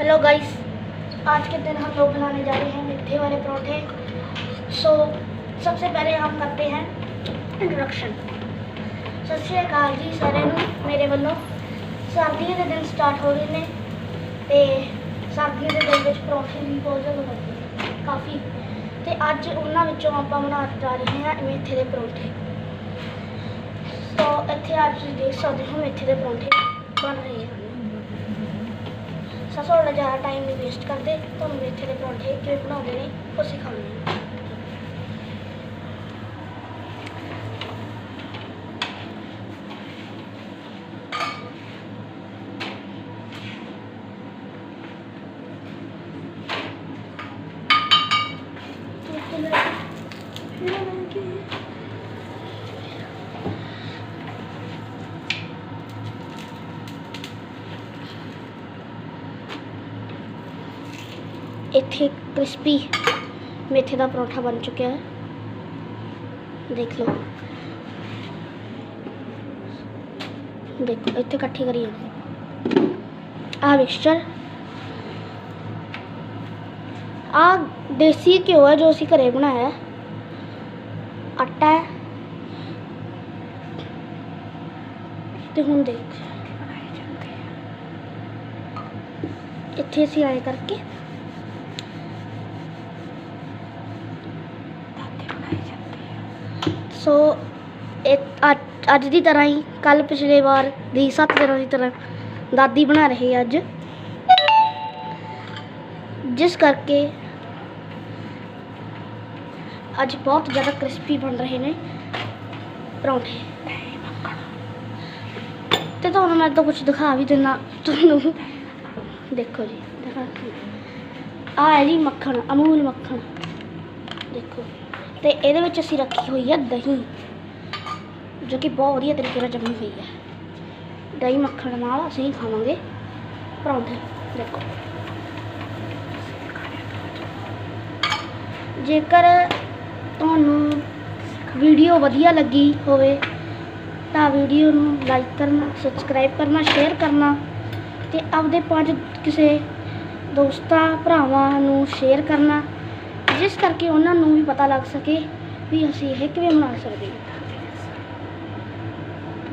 Hello guys आज के दिन हम लोग बनाने जा रहे हैं मिठे वाले परोठे सो सबसे पहले हम करते हैं ਇੰਟਰੋਡਕਸ਼ਨ ਸਤਿ ਸ਼੍ਰੀ ਅਕਾਲ ਜੀ ਸਾਰਿਆਂ ਨੂੰ ਮੇਰੇ ਵੱਲੋਂ ਸਰਦੀਆਂ ਦੇ ਦਿਨ ਸਟਾਰਟ ਹੋ ਗਏ ਨੇ ਤੇ ਸਰਦੀਆਂ ਦੇ ਦਿਨ ਵਿੱਚ ਪਰੌਂਠੇ ਵੀ ਬਹੁਤ ਜ਼ਿਆਦਾ ਬਣਦੇ ਨੇ ਕਾਫੀ ਤੇ ਅੱਜ ਉਹਨਾਂ ਵਿੱਚੋਂ ਆਪਾਂ ਬਣਾਉਣ ਜਾ ਰਹੇ ਹਾਂ ਮੇਥੇ ਦੇ ਪਰੌਂਠੇ ਸੋ ਇੱਥੇ ਅੱਜ ਤੁਸੀਂ ਦੇਖ ਸਕਦੇ ਹੋ ਮੇਥੇ ਦੇ ਪਰੌਂਠੇ ਬਣ ਰਹੇ ਹਨ ਸੋ ਤੁਹਾਡਾ ਜ਼ਿਆਦਾ ਟਾਈਮ ਨਹੀਂ ਵੇਸਟ ਕਰਦੇ। ਤੁਹਾਨੂੰ ਮੇਥੇ ਦੇ ਪਰੌਂਠੇ ਕਿਵੇਂ ਬਣਾਉਂਦੇ ਨੇ, ਉਹ ਸਿਖਾਉਂਦੇ ਹਾਂ ਇੱਥੇ ਕ੍ਰਿਸਪੀ ਮੇਥੇ ਦਾ ਪਰੌਂਠਾ ਬਣ ਚੁੱਕਿਆ ਹੈ ਦੇਖ ਲਓ ਦੇਖੋ ਇੱਥੇ ਇਕੱਠੀ ਕਰੀ ਜਾਂਦੇ ਆਹ ਮਿਕਸਚਰ ਆ ਦੇਸੀ ਘਿਓ ਹੈ ਜੋ ਅਸੀਂ ਘਰੇ ਬਣਾਇਆ ਹੈ ਆਟਾ ਹੈ ਤੇ ਹੁਣ ਦੇਖ ਇੱਥੇ ਅਸੀਂ ਆਏ ਕਰਕੇ ਸੋ ਇਹ ਅੱਜ- ਅੱਜ ਦੀ ਤਰ੍ਹਾਂ ਹੀ, ਕੱਲ ਪਿਛਲੇ ਵਾਰ ਦੀ, ਸੱਤ ਦਿਨਾਂ ਦੀ ਤਰ੍ਹਾਂ ਦਾਦੀ ਬਣਾ ਰਹੀ ਹੈ ਅੱਜ। ਜਿਸ ਕਰਕੇ ਅੱਜ ਬਹੁਤ ਜ਼ਿਆਦਾ ਕ੍ਰਿਸਪੀ ਬਣ ਰਹੇ ਨੇ ਪਰੌਂਠੇ। ਤੇ ਤੁਹਾਨੂੰ ਮੈਂ ਤਾਂ ਕੁਝ ਦਿਖਾ ਵੀ ਦਿੰਦਾ, ਤੁਹਾਨੂੰ। ਦੇਖੋ ਜੀ, ਦਿਖਾ ਆ ਹੈ ਜੀ ਮੱਖਣ, ਅਮੂਲ ਮੱਖਣ। ਦੇਖੋ। ਤੇ ਇਹਦੇ ਵਿੱਚ ਅਸੀਂ ਰੱਖੀ ਹੋਈ ਹੈ ਦਹੀਂ, ਜੋ ਕਿ ਬਹੁਤ ਵਧੀਆ ਤਰੀਕੇ ਨਾਲ ਜੰਮੀ ਹੋਈ ਹੈ ਦਹੀਂ ਮੱਖਣ ਨਾਲ ਅਸੀਂ ਖਾਵਾਂਗੇ ਪਰੌਂਠੇ। ਦੇਖੋ। ਜੇਕਰ ਤੁਹਾਨੂੰ ਵੀਡੀਓ ਵਧੀਆ ਲੱਗੀ ਹੋਵੇ, ਤਾਂ ਵੀਡੀਓ ਨੂੰ ਲਾਈਕ ਕਰਨਾ, ਸਬਸਕ੍ਰਾਈਬ ਕਰਨਾ, ਸ਼ੇਅਰ ਕਰਨਾ ਤੇ ਆਪਦੇ ਪੰਜ ਕਿਸੇ ਦੋਸਤਾਂ, ਭਰਾਵਾਂ ਨੂੰ ਸ਼ੇਅਰ ਕਰਨਾ। ਜਿਸ ਕਰਕੇ ਉਹਨਾਂ ਨੂੰ ਵੀ ਪਤਾ ਲੱਗ ਸਕੇ ਵੀ ਅਸੀਂ ਇਹ ਕਿਵੇਂ ਬਣਾ ਸਕਦੇ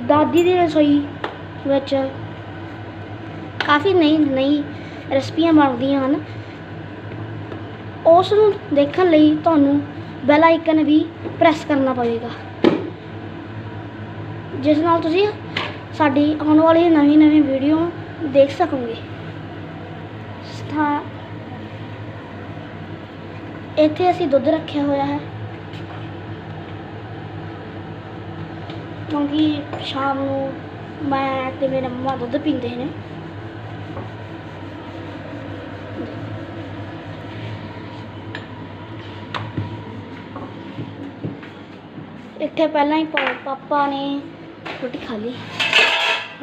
ਦਾਦੀ ਦੀ ਰਸੋਈ ਵਿੱਚ ਕਾਫੀ ਨਈ ਨਈ ਰੈਸਪੀਆਂ ਬਣਦੀਆਂ ਹਨ। ਉਸ ਨੂੰ ਦੇਖਣ ਲਈ ਤੁਹਾਨੂੰ ਬੈਲ ਆਈਕਨ ਵੀ ਪ੍ਰੈਸ ਕਰਨਾ ਪਵੇਗਾ। ਜਿਸ ਨਾਲ ਤੁਸੀਂ ਸਾਡੀ ਆਉਣ ਵਾਲੀ ਨਵੀਂ ਨਵੀਂ ਵੀਡੀਓ ਦੇਖ ਸਕੋਗੇ। ਸਥਾ ਇੱਥੇ ਅਸੀਂ ਦੁੱਧ ਰੱਖਿਆ ਹੋਇਆ ਹੈ। ਕਿਉਂਕਿ ਸ਼ਾਮ ਨੂੰ ਮੈਂ ਤੇ ਮੇਰੇ ਮੰਮਾ ਦੁੱਧ ਪੀਂਦੇ ਨੇ। ਇੱਥੇ ਪਹਿਲਾਂ ਹੀ ਪਾਪਾ ਨੇ ਰੋਟੀ ਖਾ ਲਈ।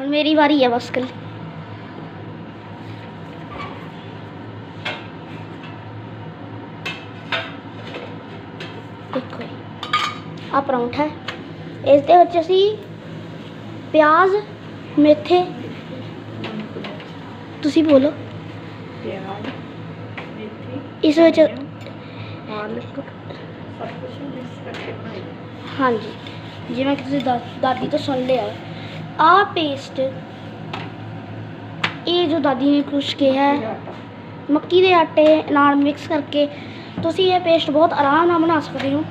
ਹੁਣ ਮੇਰੀ ਵਾਰੀ ਹੈ ਬਸ ਕੱਲ ਦੇਖੋ। ਆ ਪਰੌਂਠਾ ਇਸ ਦੇ ਵਿੱਚ ਅਸੀਂ ਪਿਆਜ਼ ਮੇਥੇ ਤੁਸੀਂ ਬੋਲੋ। ਪਿਆਜ਼ ਮੇਥੀ ਇਸ ਵਿੱਚ ਪਾਲਕ ਸਭ ਕੁਝ ਮਿਕਸ ਕਰਕੇ ਬਣਾਈ। ਹਾਂਜੀ। ਜਿਵੇਂ ਕਿ ਤੁਸੀਂ ਦਾਦੀ ਤੋਂ ਸੁਣ ਲਿਆ। ਆ ਪੇਸਟ ਇਹ ਜੋ ਦਾਦੀ ਨੇ ਕੁਛ ਕਿਹਾ ਮੱਕੀ ਦੇ ਆਟੇ। ਨਾਲ ਮਿਕਸ ਕਰਕੇ ਤੁਸੀਂ ਇਹ ਪੇਸਟ ਬਹੁਤ ਆਰਾਮ ਨਾਲ ਬਣਾ ਸਕਦੇ ਹੋ।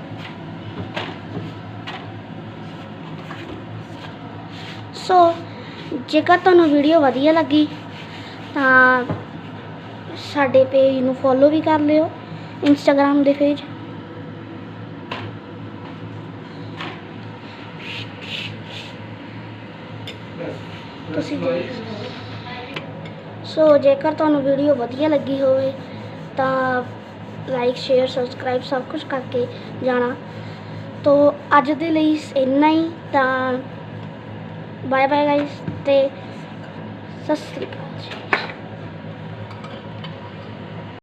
ਸੋ ਜੇਕਰ ਤੁਹਾਨੂੰ ਵੀਡੀਓ ਵਧੀਆ ਲੱਗੀ ਤਾਂ ਸਾਡੇ ਪੇਜ ਨੂੰ ਫੋਲੋ ਵੀ ਕਰ ਲਿਓ ਇੰਸਟਾਗ੍ਰam ਦੇ ਪੇਜ ਤੁਸੀਂ ਸੋ ਜੇਕਰ ਤੁਹਾਨੂੰ ਵੀਡੀਓ ਵਧੀਆ ਲੱਗੀ ਹੋਵੇ ਤਾਂ ਲਾਈਕ ਸ਼ੇਅਰ ਸਬਸਕ੍ਰਾਈਬ ਸਭ ਕੁਝ ਕਰਕੇ ਜਾਣਾ। ਤੋ ਅੱਜ ਦੇ ਲਈ ਇੰਨਾ ਹੀ, ਤਾਂ ਬਾਏ ਬਾਏ ਗਾਇਸ ਤੇ ਸਤਿ ਸ੍ਰੀ ਅਕਾਲ